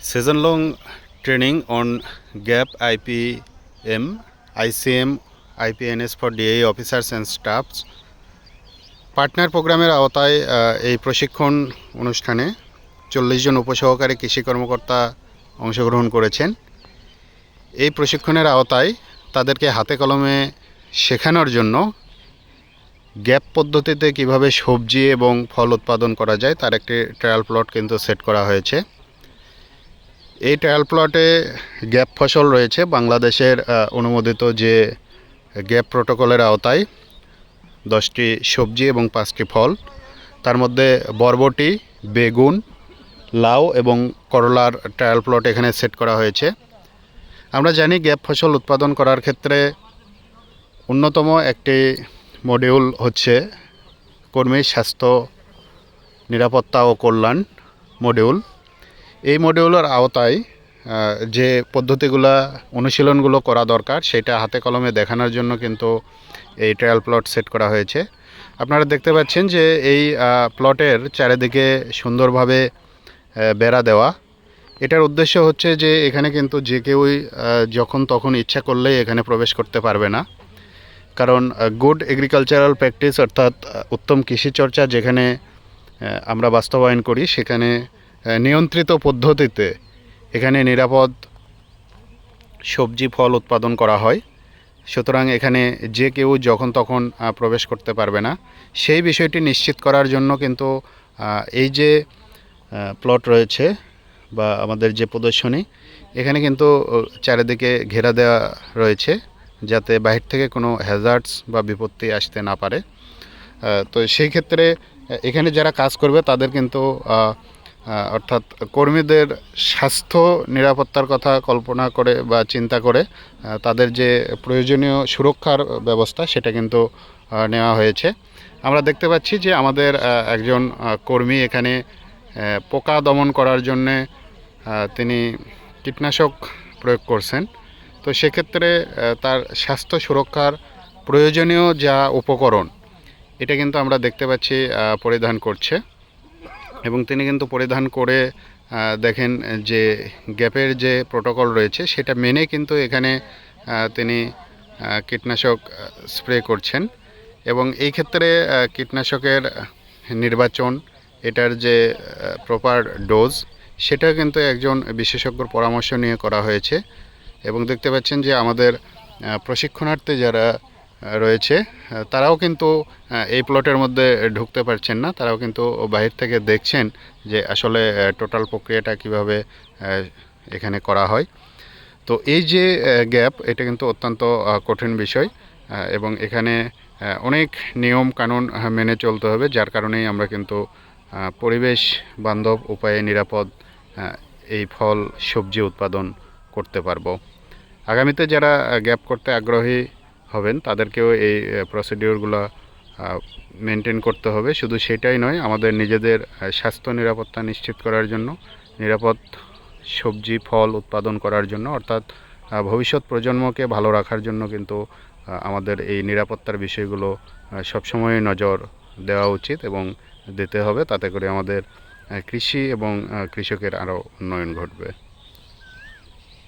season long training on GAP IPM, ICM, IPNS for DAE officers and staffs. Partner প্রোগ্রামের আওতায় এই প্রশিক্ষণ অনুষ্ঠানে চল্লিশ জন উপসহকারী কৃষি কর্মকর্তা অংশগ্রহণ করেছেন। এই প্রশিক্ষণের আওতায় তাদেরকে হাতে কলমে শেখানোর জন্য গ্যাপ পদ্ধতিতে কীভাবে সবজি এবং ফল উৎপাদন করা যায় তার একটি ট্রায়াল প্লট কিন্তু সেট করা হয়েছে। এই ট্রায়াল প্লটে গ্যাপ ফসল রয়েছে। বাংলাদেশের অনুমোদিত যে গ্যাপ প্রোটোকলের আওতায় দশটি সবজি এবং পাঁচটি ফল। তার মধ্যে বরবটি, বেগুন, লাউ এবং করলার ট্রায়াল প্লট এখানে সেট করা হয়েছে। আমরা জানি গ্যাপ ফসল উৎপাদন করার ক্ষেত্রে অন্যতম একটি মডিউল হচ্ছে কর্মীর স্বাস্থ্য, নিরাপত্তা ও কল্যাণ মডিউল এই মডিউলের আওতায় যে পদ্ধতিগুলো অনুশীলনগুলো করা দরকার, সেটা হাতে কলমে দেখানোর জন্য কিন্তু এই ট্রায়াল প্লট সেট করা হয়েছে। আপনারা দেখতে পাচ্ছেন যে এই প্লটের চারিদিকে সুন্দরভাবে বেড়া দেওয়া। এটার উদ্দেশ্য হচ্ছে যে এখানে কিন্তু যে কেউই যখন তখন ইচ্ছা করলেই এখানে প্রবেশ করতে পারবে না। কারণ গুড এগ্রিকালচারাল প্র্যাকটিস অর্থাৎ উত্তম কৃষিচর্চা যেখানে আমরা বাস্তবায়ন করি, সেখানে নিয়ন্ত্রিত পদ্ধতিতে এখানে নিরাপদ সবজি ফল উৎপাদন করা হয়। সুতরাং এখানে যে কেউ যখন তখন প্রবেশ করতে পারবে না। সেই বিষয়টি নিশ্চিত করার জন্য কিন্তু এই যে প্লট রয়েছে বা আমাদের যে প্রদর্শনী, এখানে কিন্তু চারিদিকে ঘেরা দেওয়া রয়েছে যাতে বাহির থেকে কোনো হ্যাজার্ডস বা বিপত্তি আসতে না পারে। তো সেই ক্ষেত্রে এখানে যারা কাজ করবে তাদের কিন্তু অর্থাৎ কর্মীদের স্বাস্থ্য, নিরাপত্তার কথা কল্পনা করে বা চিন্তা করে তাদের যে প্রয়োজনীয় সুরক্ষার ব্যবস্থা সেটা কিন্তু নেওয়া হয়েছে। আমরা দেখতে পাচ্ছি যে আমাদের একজন কর্মী এখানে পোকা দমন করার জন্যে তিনি কীটনাশক প্রয়োগ করছেন। তো সেক্ষেত্রে তার স্বাস্থ্য সুরক্ষার প্রয়োজনীয় যা উপকরণ, এটা কিন্তু আমরা দেখতে পাচ্ছি পরিধান করছে। এবং তিনি কিন্তু পরিধান করে দেখেন যে গ্যাপের যে প্রোটোকল রয়েছে সেটা মেনে কিন্তু এখানে তিনি কীটনাশক স্প্রে করছেন। এবং এই ক্ষেত্রে কীটনাশকের নির্বাচন, এটার যে প্রপার ডোজ সেটা কিন্তু একজন বিশেষজ্ঞর পরামর্শ নিয়ে করা হয়েছে। এবং দেখতে পাচ্ছেন যে আমাদের প্রশিক্ষণার্থী যারা রয়েছে। তারাও কিন্তু এই প্লটের মধ্যে ঢুকতে পারছেন না। তারাও কিন্তু বাহির থেকে দেখছেন যে আসলে টোটাল প্রক্রিয়াটা কীভাবে এখানে করা হয়। তো এই যে গ্যাপ এটা কিন্তু অত্যন্ত কঠিন বিষয় এবং এখানে অনেক নিয়ম কানুন মেনে চলতে হবে, যার কারণেই আমরা কিন্তু পরিবেশ বান্ধব উপায়ে নিরাপদ এই ফল, সবজি উৎপাদন করতে পারব। আগামীতে যারা গ্যাপ করতে আগ্রহী হবেন, তাদেরকেও এই প্রসিডিওরগুলো মেনটেন করতে হবে। শুধু সেটাই নয়, আমাদের নিজেদের স্বাস্থ্য নিরাপত্তা নিশ্চিত করার জন্য, নিরাপদ সবজি, ফল উৎপাদন করার জন্য, অর্থাৎ ভবিষ্যৎ প্রজন্মকে ভালো রাখার জন্য কিন্তু আমাদের এই নিরাপত্তার বিষয়গুলো সবসময় নজর দেওয়া উচিত এবং দিতে হবে। তাতে করে আমাদের কৃষি এবং কৃষকের আরও উন্নয়ন ঘটবে।